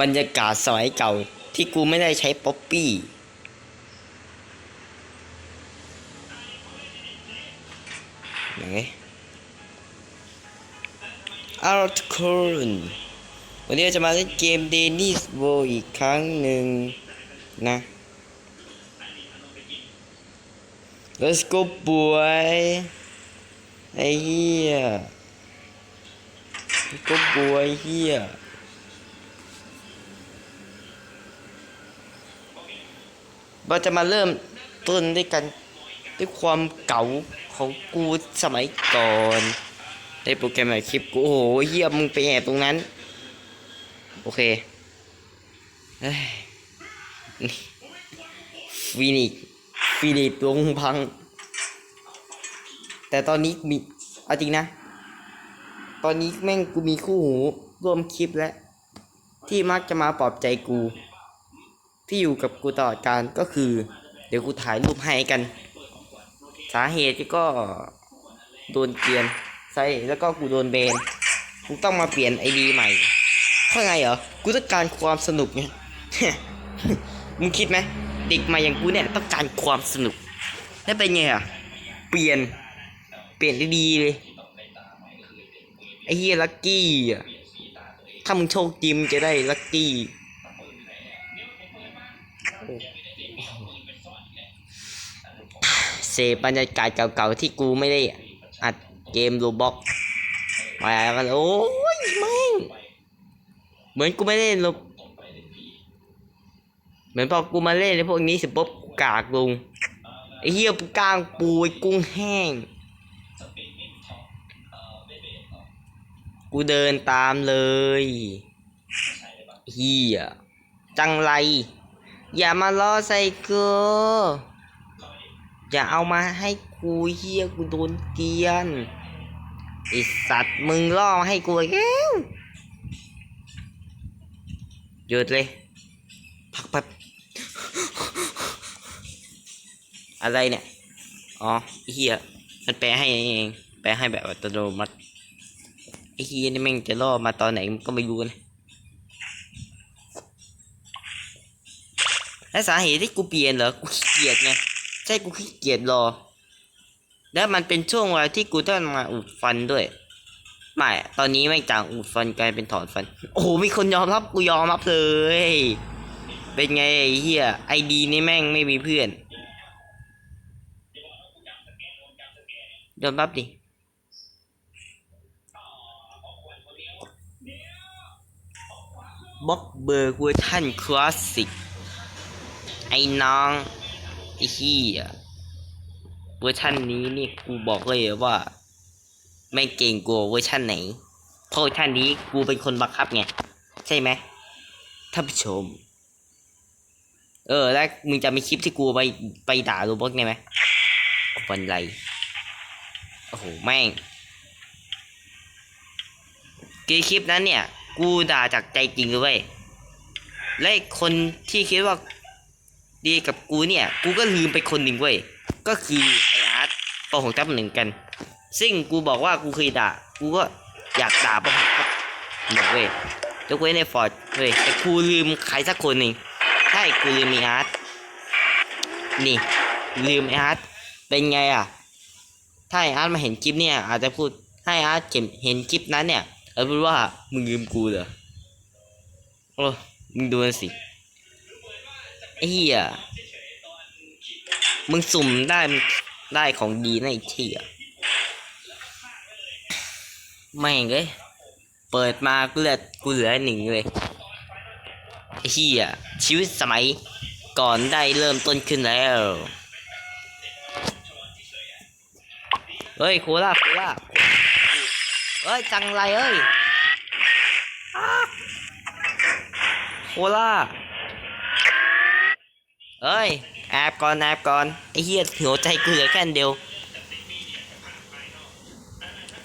บรรยากาศสมัยเก่าที่กูไม่ได้ใช้ป๊อปปี้ ไหนอาละทุกคนวันนี้เราจะมาเล่นเกม d e n i s w o อีกครั้งหนึ่งนะ Let's go boy ไอ้เหี้ย Let's go boy เหี้ยเราจะมาเริ่มต้นด้วยกันด้วยความเก่าของกูสมัยก่อนในโปรแกรมไหนคลิปกูโอ้โหเหี้ยมึงไปแอบตรงนั้น โอเคเฮ้ฟินิกฟินิกลงพัง แต่ตอนนี้มีเอาจริงนะ ตอนนี้แม่งกูมีคู่หูร่วมคลิปแล้วที่มักจะมาปลอบใจกู ที่อยู่กับกูตลอดการก็คือ เดี๋ยวกูถ่ายรูปให้กัน สาเหตุก็โดนเกลียนใช่แล้วก็กูโดนเบนกูต้องมาเปลี่ยนไอดีใหม่เพราะไงเหรอกูต้องการความสนุกไงมึงคิดไหมเด็กใหม่อย่างกูเนี่ยต้องการความสนุกแล้วเป็นไงอะเปลี่ยน เปลี่ยนได้ดีเลย อ้เฮียลักกี้อะถ้ามึงโชคดีมึงจะได้ลักกี้เสพบรรยากาศเก่าๆที่กูไม่ได้อัดเกมโรบอกมากันโอ้ยแม่งเหมือนกูไม่ได้ลบเหมือนพอกูมาเล่นในพวกนี้สร็จปุ๊บกูกากลงไอ้เหี้ยกูกลางปูไอ้กุ้งแห้ง กูเดินตามเลยเฮียจังไร อย่ามาล้อใส่กูอย่าเอามาให้กูเฮียกูโดนเกียนไอสัตว์มึงล่อให้กูแล้วหยุดเลยพักแป๊บอะไรเนี่ย อ๋อเฮียมันแปลให้เอง แปลให้แบบอัตโนมัติ อ้เฮียนี่แม่งจะล่อมาตอนไหนก็ไม่รู้นะและสาเหตุที่กูเปลี่ยนเหรอ กูขี้เกียจไง ใช่กูขี้เกียจรอ แล้วมันเป็นช่วงเวลาที่กูต้องมาอุดฟันด้วย ไม่ ตอนนี้แม่งจากอุดฟันกลายเป็นถอนฟัน โอ้โห มีคนยอมรับกูยอมรับเลย เป็นไงไอ้เหี้ยไอดีนี่แม่งไม่มีเพื่อน ยอมรับดิ บ็อกเบอร์เวอร์ชันคลาสสิก ไอ้น้อง ไอ้ขี้เวอร์ชันนี้นี่กูบอกเลยว่า ไม่เก่งกว่าเวอร์ชันไหน เพราะเวอร์ชันนี้กูเป็นคนบังคับไง ใช่ไหมท่านผู้ชม เออ แล้วมึงจะมีคลิปที่กูไปไปด่าโรบอทไงไหมวันไร โอ้โห แม่งคือคลิปนั้นเนี่ย กูด่าจากใจจริงเลยเว้ยและคนที่คิดว่าดีกับกูเนี่ย กูก็ลืมไปคนหนึ่งเว้ย ก็คือไออาร์ตปหกทับหนึ่งกัน ซึ่งกูบอกว่ากูเคยด่า กูก็อยากด่าปหกทับหนึ่งเว้ยยกเว้นในฟอร์ดเว้ย แต่กูลืมใครสักคนหนึ่งใช่ กูลืมไออาร์ตนี่ ลืมไออาร์ตเป็นไงอะ ถ้าไออาร์ตมาเห็นคลิปเนี่ย อาจจะพูดให้อาร์ตเห็นคลิปนั้นเนี่ย เออพูดว่ามึงลืมกูเหรอโอ้มึงดูสิไอ้เหี้ยมึงสุ่มได้ได้ของดีในะไอ้เที่ยแม่งเลยเปิดมากูเหลือกูเหลือหนึ่งเลยไอ้เหี้ยชีวิตสมัยก่อนได้เริ่มต้นขึ้นแล้ว เฮ้ย โคลาโคล่า เฮ้ยจังไรเอ้ยอ้าโคล่าเอ้ยแอบก่อนแอบก่อนไอ้เหี้ยหัวใจกูเหลือแค่อันเดียว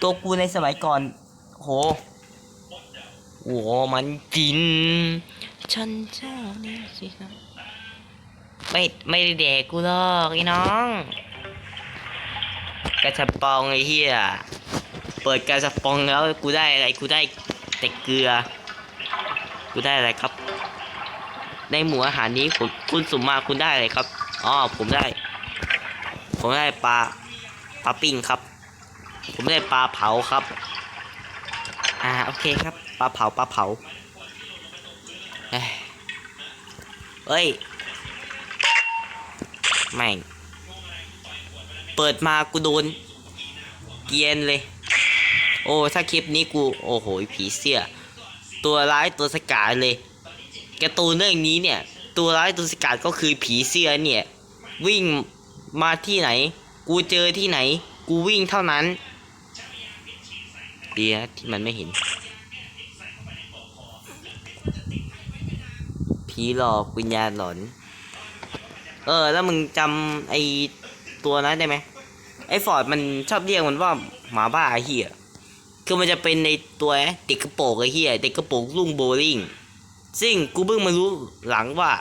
ตัวกูในสมัยก่อน โหโหมันจิน ฉันเจ้านี่สิครับไม่ไม่ได้แดกกูหรอกไอ้น้อง กระชับปองไอ้เหี้ย เปิดกระชับปองแล้วกูได้อะไรกูได้แต่เกลือ กูได้อะไรครับ ในหมู่อาหารนี้คุณคุณสุมมาคุณได้อะไรครับอ๋อผมได้ ผมได้ปลาปลาปิ้งครับ ผมได้ปลาเผาครับ อ่าโอเคครับปลาเผาปลาเผาเอ้ยเอ้ยแม่เปิดมากูโดน เกียนเลย โอ้ถ้าคลิปนี้กูโอ้โหผีเสื้อตัวร้ายตัวสกาดเลยกร์ตูนเรื่องนี้เนี่ย ตัวร้ายตัวสกาดก็คือผีเสื้อเนี่ย วิ่งมาที่ไหน กูเจอที่ไหน กูวิ่งเท่านั้นเดีนะที่มันไม่เห็น ผีหลอกวิญญาณหลอน เออ แล้วมึงจำไอตัวนั้นได้ไหมไอฟอร์ดมันชอบเรียกมันว่าหมาบ้าเหี้ย คือมันจะเป็นในตัวเด็กกระโปรงไอ้เหี้ยเด็กกระโปรงลุ่งโบลิ่งซึ่งกูเพิ่งมารู้หลังว่า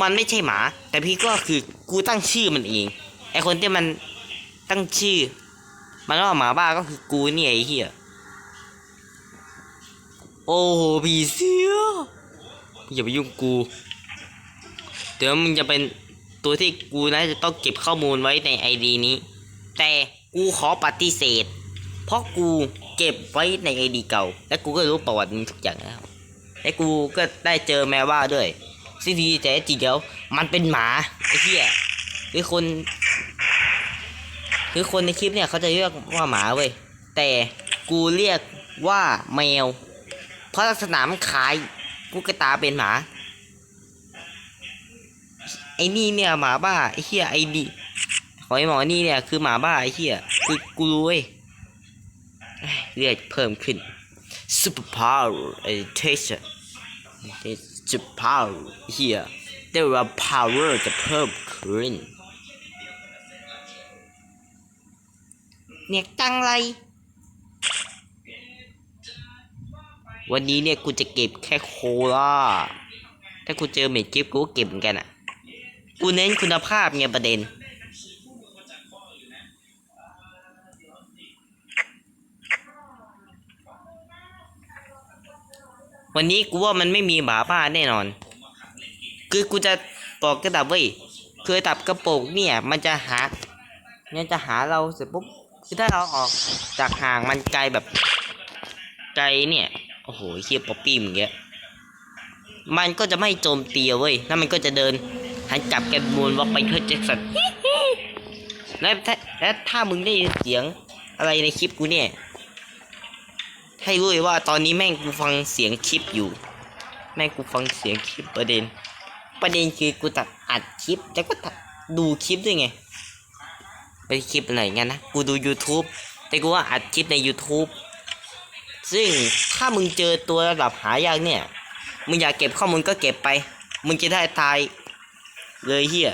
มันไม่ใช่หมา แต่พี่ก็คือกูตั้งชื่อมันเองไอคนที่มันตั้งชื่อ มันว่าหมาบ้าก็คือกูเนี่ยไอ้เหี้ยโอ้โหผีเสื้ออย่าไปยุ่งกูเดี๋ยวมึงจะเป็นตัวที่กูนะจะต้องเก็บข้อมูลไว้ในไอดีนี้ แต่กูขอปฏิเสธ เพราะกู เก็บไว้ในไอดีเก่า และกูก็รู้ประวัติมึงทุกอย่างแล้ว และกูก็ได้เจอแมวว่าด้วยซึ่งดีแต่จริงแล้วมันเป็นหมาไอ้เหี้ยคือคน คือคนในคลิปเนี่ยเขาจะเรียกว่าหมาเว้ยแต่กูเรียกว่าแมว เพราะลักษณะมันคล้ายกูกระตาเป็นหมาไอ้นี่เนี่ยหมาบ้าไอ้เหี้ยไอ้นี่ขอไอหมอนี่เนี่ยคือหมาบ้าไอ้เหี้ยคือกูรู้เว้ย เอ้ยเลือดเพิ่มขึ้น super power ไอ้ teacher super power เหี้ยแต่ว่า power จะเพิ่มขึ้นเนี่ยจังไร วันนี้เนี่ยกูจะเก็บแค่โคลาถ้ากูเจอเม็ดกิฟกูก็เก็บเหมือนกันอะ กูเน้นคุณภาพไงประเด็น วันนี้กูว่ามันไม่มีหมาบ้าแน่นอน คือกูจะบอกกระดับเว้ยคือดับกระโปงเนี่ย มันจะหามันจะหาเราเสร็จปุ๊บคือถ้าเราออกจากห่างมันไกลแบบไกลเนี่ยโอ้โหเฮียป๊อปปี้มึงเงี้ยมันก็จะไม่โจมตีเว้ยแล้วมันก็จะเดินหันกลับแกมูลว่าไปเพื่อแจ็คสันและถ้าและถ้ามึงได้ยินเสียงอะไรในคลิปกูเนี่ย ให้รู้เลยว่าตอนนี้แม่งกูฟังเสียงคลิปอยู่ แม่งกูฟังเสียงคลิปประเด็น ประเด็นคือกูตัดอัดคลิปแต่ก็ตัดดูคลิปด้วยไงไปคลิปอะไรงั้นนะกูดู YouTube แต่กูว่าอัดคลิปใน YouTube ซึ่งถ้ามึงเจอตัวระดับหายากเนี่ย มึงอยากเก็บข้อมูลก็เก็บไป มึงจะได้ตายเลยเฮีย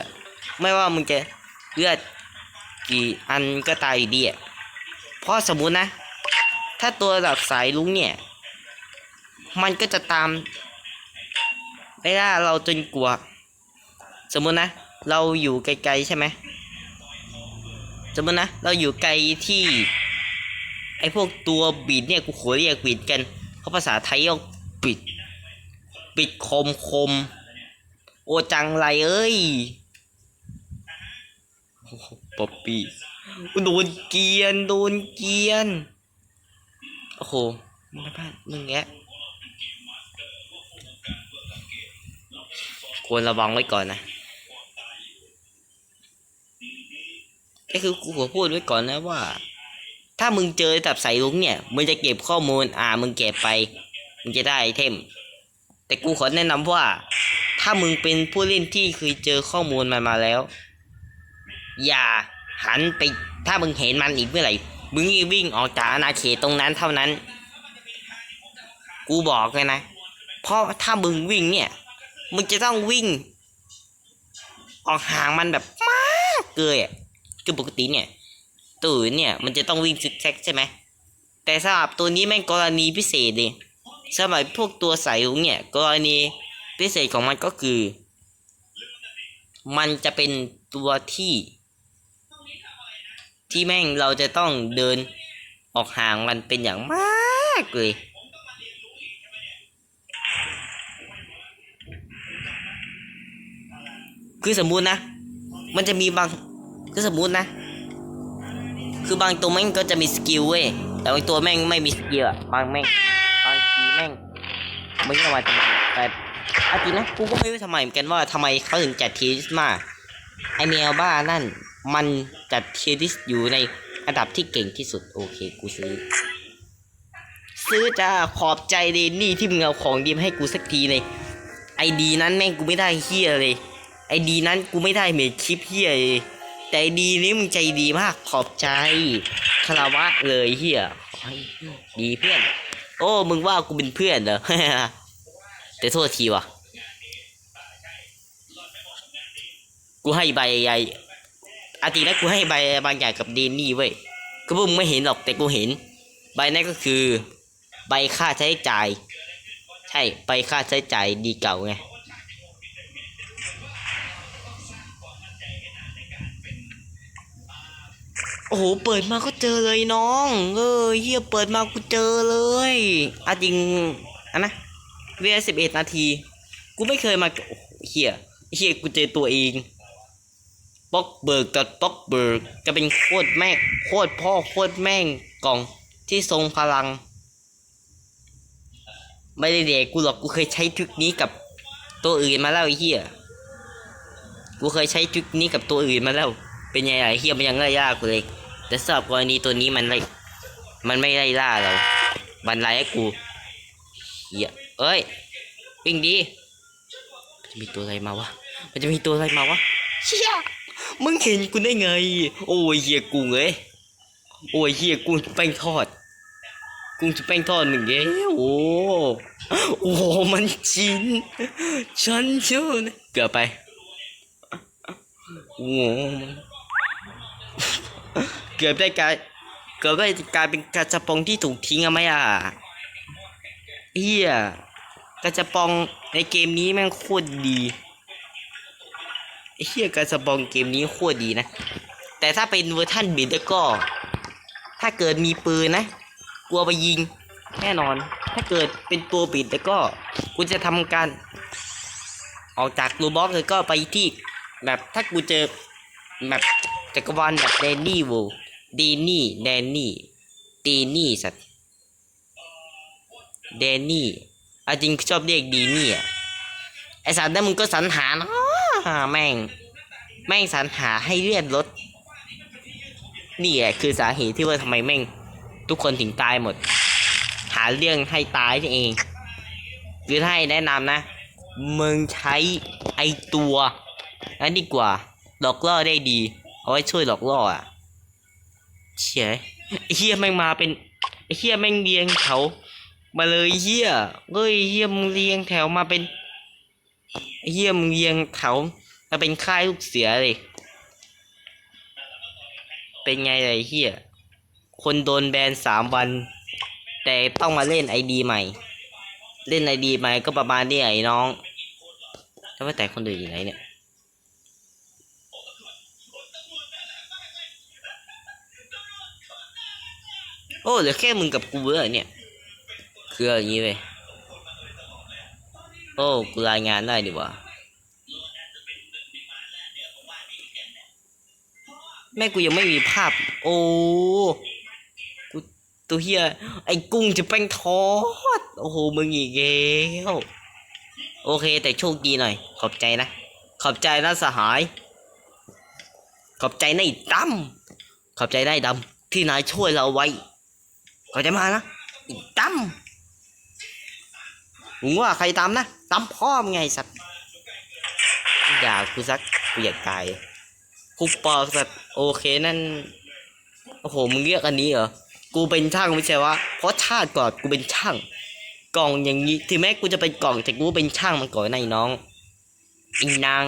ไม่ว่ามึงจะเลือดกี่อันก็ตายอยู่ดีอะเพราะสมมุตินะ ถ้าตัวดับสายลุงเนี่ย มันก็จะตามไล่ล่าเราจนกลัว สมมุตินะ เราอยู่ไกลๆใช่ไหมสมมตินะ เราอยู่ไกลที่ ไอพวกตัวบิดเนี่ยกูขอเรียกบิดกัน เพราะภาษาไทยเอาบิด บิดคมคม โอจังไรเอ้ยป๊อปปี้โดนเกียน โดนเกียน โอ้โหมึงไม่พลาดมึงแงะควรระวังไว้ก่อนนะก็คือกูขอพูดไว้ก่อนนะว่า ถ้ามึงเจอตับสายลุงเนี่ย มึงจะเก็บข้อมูล อ่า มึงเก็บไป มึงจะได้ไอเทม แต่กูขอแนะนำว่า ถ้ามึงเป็นผู้เล่นที่เคยเจอข้อมูลมันมาแล้ว อย่าหันไป ถ้ามึงเห็นมันอีกเมื่อไหร่ มึงรีบวิ่งออกจากอาณาเขตตรงนั้นเท่านั้น กูบอกเลยนะเพราะถ้ามึงวิ่งเนี่ย มึงจะต้องวิ่ง ออกห่างมันแบบมากเลยอะคือปกติเนี่ยตัวอื่นเนี่ยมันจะต้องวิ่งซิกแซกใช่ไหมแต่สำหรับตัวนี้แม่งกรณีพิเศษเลยสำหรับพวกตัวสายรุ้งเนี่ยกรณีพิเศษของมันก็คือ มันจะเป็นตัวที่ ที่แม่งเราจะต้องเดินออกห่างมันเป็นอย่างมากเลยคือสมมุตินะ มันจะมีบางคือสมมุตินะ คือบางตัวแม่งก็จะมีสกิลเว้ย แต่บางตัวแม่งไม่มีสกิลอะบางแม่งบางทีแม่งไม่รู้ทำไมทำไมแต่อาจริงนะ กูก็ไม่รู้ทำไมเหมือนกันว่าทำไมเขาถึงจัดทีสมาไอเมลบ้านั่น มันจัดทีลิสต์อยู่ในอันดับที่เก่งที่สุด โอเค กูซื้อ ซื้อจ้าขอบใจเดนนี่ที่มึงเอาของดีมาให้กูสักทีเลยไอดีนั้นแม่งกูไม่ได้เฮียเลย ไอดีนั้นกูไม่ได้เมคคลิปเฮียเลยแต่ไอดีนี้มึงใจดีมากขอบใจคารวะเลยเฮียดีเพื่อน โอ้มึงว่ากูเป็นเพื่อนเหรอแต่โทษทีว่ะ กูให้ใบใหญ่ อาทิตย์นะกูให้ใบบางอย่างกับเดนนี่เว้ยก็พวกมึงไม่เห็นหรอกแต่กูเห็น ใบนั้นก็คือ ใบค่าใช้จ่าย ใช่ใบค่าใช้จ่ายดีเก่าไงโอ้โห เปิดมาก็เจอเลยน้อง เออเฮียเปิดมากูเจอเลยอะจริงอะนะ เวลาสิบเอ็ดนาที กูไม่เคยมาโอ้เฮียเฮียกูเจอตัวเอง ป๊อกเบิร์กกับป๊อกเบิร์กจะเป็นโคตรแม่งโคตรพ่อโคตรแม่งกล่องที่ทรงพลัง ไม่ได้เด็กกูหรอกกูเคยใช้ทริคนี้กับตัวอื่นมาแล้วไอ้เฮียกูเคยใช้ทริคนี้กับตัวอื่นมาแล้ว เป็นไงไอ้เฮียมันยังไล่ล่ากูเลย แต่สำหรับกรณีตัวนี้มันไล่มันไม่ไล่ล่าเรามันไล่ให้กูเฮียเอ้ยวิ่งดีมันจะมีตัวอะไรมาวะ มันจะมีตัวอะไรมาวะเชี่ย มึงเห็นกูได้ไง โอ้ยเฮียกูเอ้ยโอ้ยเฮียกูแป้งทอดกุ้งจะแป้งทอดหนึ่งเย้โอ้โอ้โหมันชินฉันเชื่อนะเกือบไปโอ้เกือบได้กลายเกือบได้กลายเป็นกระจะปองที่ถูกทิ้งอะไหมอะเฮียกระจะปองในเกมนี้แม่งโคตรดี เฮียกระจะปองเกมนี้โคตรดีนะ แต่ถ้าเป็นเวอร์ชันบิดก็ ถ้าเกิดมีปืนนะ กลัวไปยิง แน่นอน ถ้าเกิดเป็นตัวปิดแล้วก็กูจะทำการ ออกจากรูบ็อกเลยก็ไปที่แบบถ้ากูเจอแบบจักรวาลแบบแดนนี่วูดีนี่แดนนี่ดีนี่สัตว์แดนนี่อาจริงชอบเรียกดีนี่อะไอสัตว์นั่นมึงก็สรรหาเนาะาแม่ง แม่งสรรหาให้เลือดลดนี่แหละคือสาเหตุที่ว่าทำไมแม่ง ทุกคนถึงตายหมด หาเรื่องให้ตายเอง หรือถ้าให้แนะนำนะ มึงใช้ไอตัวนั้นดีกว่า หลอกล่อได้ดี เอาไว้ช่วยหลอกล่ออะเชี่ยไอเฮียแม่งมาเป็นไอเฮียแม่งเรียงแถวมาเลยเฮียเฮ้ยเฮียมึงเรียงแถวมาเป็น เฮียมึงเรียงแถวมาเป็นค่ายลูกเสือเลย เป็นไงเลยเฮียคนโดนแบนสามวัน แต่ต้องมาเล่นไอดีใหม่ เล่นไอดีใหม่ก็ประมาณนี้ไอ้น้องแล้วว่แต่คนอื่นอยู่ไหนเนี่ยโอ้เหลือแค่มึงกับกูเหรอเนี่ย คืออย่างนี้เว้ย โอ้กูรายงานได้ดีกว่าแม่กูยังไม่มีภาพ โอ้กูตัวเฮียไอ้กุ้งจะแป้งทอด โอ้โหมึงอีกแล้วโอเค แต่โชคดีหน่อย ขอบใจนะ ขอบใจนะสหาย ขอบใจนะไอ้ดำขอบใจนะไอ้ดำที่นายช่วยเราไว้ขอบใจมานะดำมึงว่าใครตามนะ ตามพ่อมไงสัตว์ด่ากูสักกูอยากตายคุกปอกแบบโอเคนั่น โอ้โห มึงเรียกอันนี้เหรอ กูเป็นช่างไม่ใช่วะเพราะชาติก่อนกูเป็นช่าง กล่องอย่างนี้ ถึงแม้กูจะเป็นกล่องแต่กูเป็นช่างมันก่อนในน้องอีนาง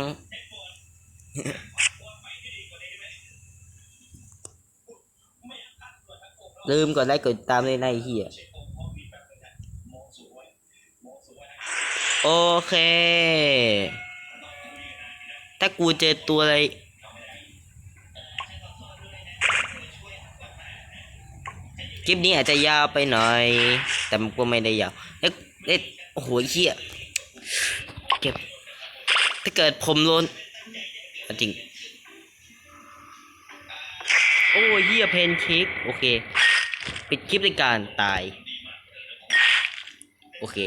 ลืมก่อนได้กดตามเลยนะไอ้เหี้ย โอเค ถ้ากูเจอตัวอะไร คลิปนี้อาจจะยาวไปหน่อย แต่มันก็ไม่ได้ยาว เอ๊ะ เอ๊ะ โอ้โหเฮียเก็บ ถ้าเกิดผมโดนจริง โอ้เฮียเพนเค้กโอเค ปิดคลิปในการตาย โอเค